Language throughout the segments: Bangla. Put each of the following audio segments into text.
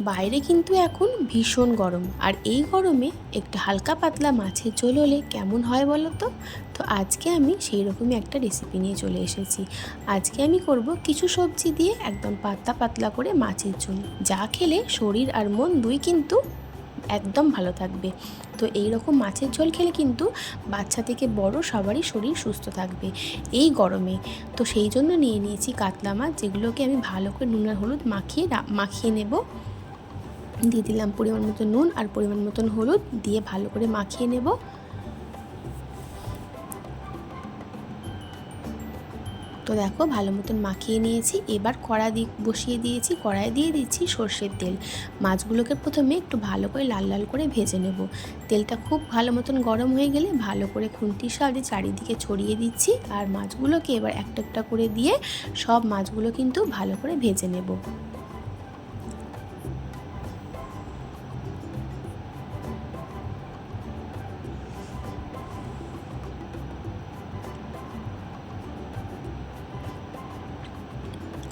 বাইরে কিন্তু এখন ভীষণ গরম। আর এই গরমে একটু হালকা পাতলা মাছের ঝোল হলে কেমন হয় বলো তো? তো আজকে আমি সেই রকমই একটা রেসিপি নিয়ে চলে এসেছি। আজকে আমি করব কিছু সবজি দিয়ে একদম পাতলা পাতলা করে মাছের ঝোল। যা খেলে শরীর আর মন দুই কিন্তু একদম ভালো থাকবে। তো এই রকম মাছের ঝোল খেলে কিন্তু বাচ্চা থেকে বড় সবারই শরীর সুস্থ থাকবে এই গরমে। তো সেই জন্য নিয়ে নিয়েছি কাতলা মাছ, যেগুলোকে আমি ভালো করে নুন আর হলুদ মাখিয়ে মাখিয়ে নেব। দিয়ে দিলাম পরিমাণ মতো নুন আর পরিমাণ মতন হলুদ দিয়ে ভালো করে মাখিয়ে নেব। তো দেখো ভালো মতন মাখিয়ে নিয়েছি। এবার কড়া দি, বসিয়ে দিয়েছি কড়াই দিয়ে দিচ্ছি সর্ষের তেল। মাছগুলোকে প্রথমে একটু ভালো করে লাল লাল করে ভেজে নেব। তেলটা খুব ভালো মতন গরম হয়ে গেলে ভালো করে খুন্তির সাহায্যে চারিদিকে ছড়িয়ে দিচ্ছি আর মাছগুলোকে এবার একটা একটা করে দিয়ে সব মাছগুলো কিন্তু ভালো করে ভেজে নেব।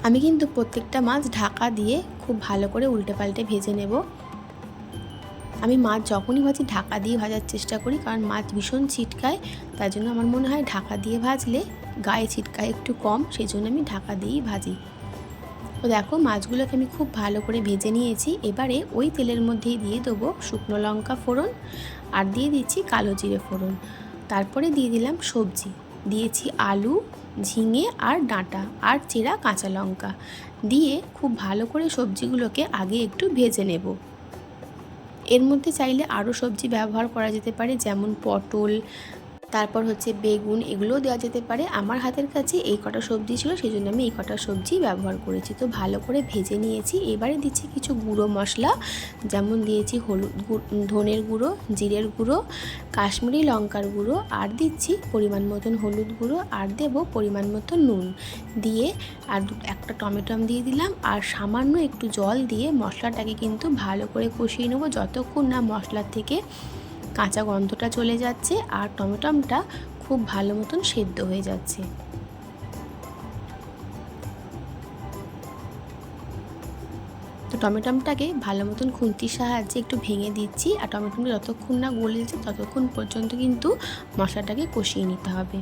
আমি কিন্তু প্রত্যেকটা মাছ ঢাকা দিয়ে খুব ভালো করে উল্টে পাল্টে ভেজে নেব। আমি মাছ যখনই ভাজি ঢাকা দিয়ে ভাজার চেষ্টা করি, কারণ মাছ ভীষণ ছিটকায়, তার জন্য আমার মনে হয় ঢাকা দিয়ে ভাজলে গায়ে ছিটকায় একটু কম সেই জন্য আমি ঢাকা দিয়েই ভাজি। তো দেখো, মাছগুলোকে আমি খুব ভালো করে ভেজে নিয়েছি। এবারে ওই তেলের মধ্যেই দিয়ে দেবো শুকনো লঙ্কা ফোড়ন আর দিয়ে দিচ্ছি কালো জিরে ফোড়ন। তারপরে দিয়ে দিলাম সবজি। দিয়েছি আলু ঝিঙে আর ডাঁটা আর চেরা কাঁচা লঙ্কা দিয়ে খুব ভালো করে সবজিগুলোকে আগে একটু ভেজে নেব। এর মধ্যে চাইলে আরও সবজি ব্যবহার করা যেতে পারে, যেমন পটল তারপর হচ্ছে বেগুন, এগুলোও দেওয়া যেতে পারে। আমার হাতের কাছে এই কটা সবজি ছিল সেই জন্য আমি এই কটা সবজি ব্যবহার করেছি। তো ভালো করে ভেজে নিয়েছি। এবারে দিচ্ছি কিছু গুঁড়ো মশলা, যেমন দিয়েছি হলুদ ধনের গুঁড়ো, জিরের গুঁড়ো, কাশ্মীরি লঙ্কার গুঁড়ো, আর দিচ্ছি পরিমাণ মতন হলুদ গুঁড়ো, আর দেব পরিমাণ মতো নুন। দিয়ে আর একটা আমি দিয়ে দিলাম, আর সামান্য একটু জল দিয়ে মশলাটাকে কিন্তু ভালো করে কষিয়ে নেব। যতক্ষণ না মশলার থেকে কাঁচা গন্ধটা চলে যাচ্ছে আর টমেটোটা খুব ভালো মতন সেদ্ধ হয়ে যাচ্ছে। তো টমেটোটাকে ভালো মতন খুন্তির সাহায্যে একটু ভেঙে দিচ্ছি আর টমেটোটা যতক্ষণ না গলে ততক্ষণ পর্যন্ত কিন্তু মশলাটাকে কষিয়ে নিতে হবে।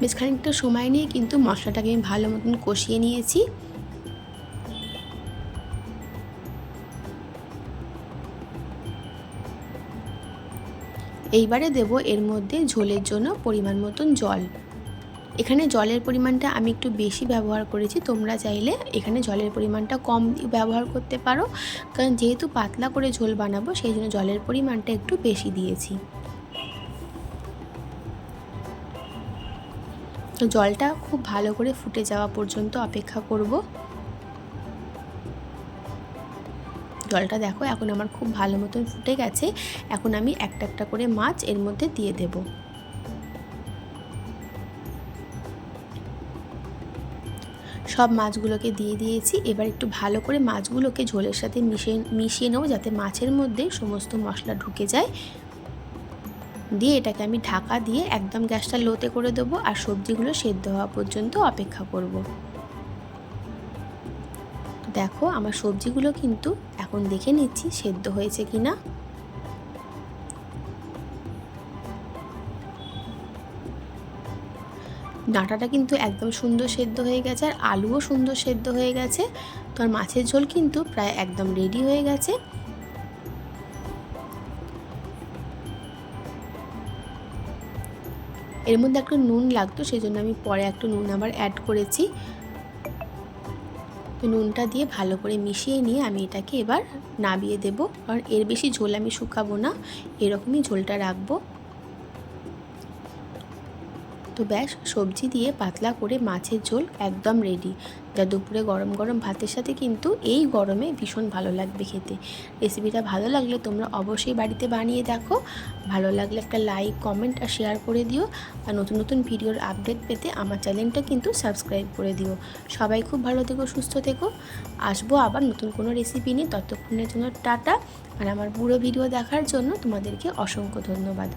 বেশ খানিকটা সময় নিয়ে কিন্তু মশলাটাকে আমি ভালো মতন কষিয়ে নিয়েছি। এইবারে দেব এর মধ্যে ঝোলের জন্য পরিমাণ মতন জল। এখানে জলের পরিমাণটা আমি একটু বেশি ব্যবহার করেছি, তোমরা চাইলে এখানে জলের পরিমাণটা কম ব্যবহার করতে পারো। কারণ যেহেতু পাতলা করে ঝোল বানাবো, সেই জন্য জলের পরিমাণটা একটু বেশি দিয়েছি। জলটা খুব ভালো করে ফুটে যাওয়া পর্যন্ত অপেক্ষা করব। জলটা দেখো, এখন আমার খুব ভালো মতন ফুটে গেছে। এখন আমি একটা একটা করে মাছ এর মধ্যে দিয়ে দেব। সব মাছগুলোকে দিয়ে দিয়েছি। এবার একটু ভালো করে মাছগুলোকে ঝোলের সাথে মিশিয়ে মিশিয়ে নেব যাতে মাছের মধ্যে সমস্ত মশলা ঢুকে যায়। দিয়ে এটাকে আমি ঢাকা দিয়ে একদম গ্যাসটা লোতে করে দেবো আর সবজিগুলো সেদ্ধ হওয়া পর্যন্ত অপেক্ষা করব। দেখো আমার সবজিগুলো কিন্তু এখন দেখে নিচ্ছি সেদ্ধ হয়েছে কি না ডাঁটাটা কিন্তু একদম সুন্দর সেদ্ধ হয়ে গেছে আর আলুও সুন্দর সেদ্ধ হয়ে গেছে। তো আর মাছের ঝোল কিন্তু প্রায় একদম রেডি হয়ে গেছে। এর মধ্যে একটু নুন লাগতো, সেই জন্য আমি পরে একটু নুন আবার অ্যাড করেছি। তো নুনটা দিয়ে ভালো করে মিশিয়ে নিয়ে আমি এটাকে এবার নাবিয়ে দেব। কারণ এর বেশি ঝোল আমি শুকাবো না, এরকমই ঝোলটা রাখব। তো ব্যাস, সবজি দিয়ে পাতলা করে মাছের ঝোল একদম রেডি যা দুপুরে গরম গরম ভাতের সাথে কিন্তু এই গরমে ভীষণ ভালো লাগবে খেতে। রেসিপিটা ভালো লাগলে তোমরা অবশ্যই বাড়িতে বানিয়ে দেখো। ভালো লাগলে একটা লাইক কমেন্ট আর শেয়ার করে দিও। আর নতুন নতুন ভিডিওর আপডেট পেতে আমার চ্যানেলটা কিন্তু সাবস্ক্রাইব করে দিও। সবাই খুব ভালো থেকো, সুস্থ থেকো। আসব আবার নতুন কোনো রেসিপি নিয়ে। ততক্ষণের জন্য টাটা। আর আমার পুরো ভিডিও দেখার জন্য তোমাদেরকে অসংখ্য ধন্যবাদ।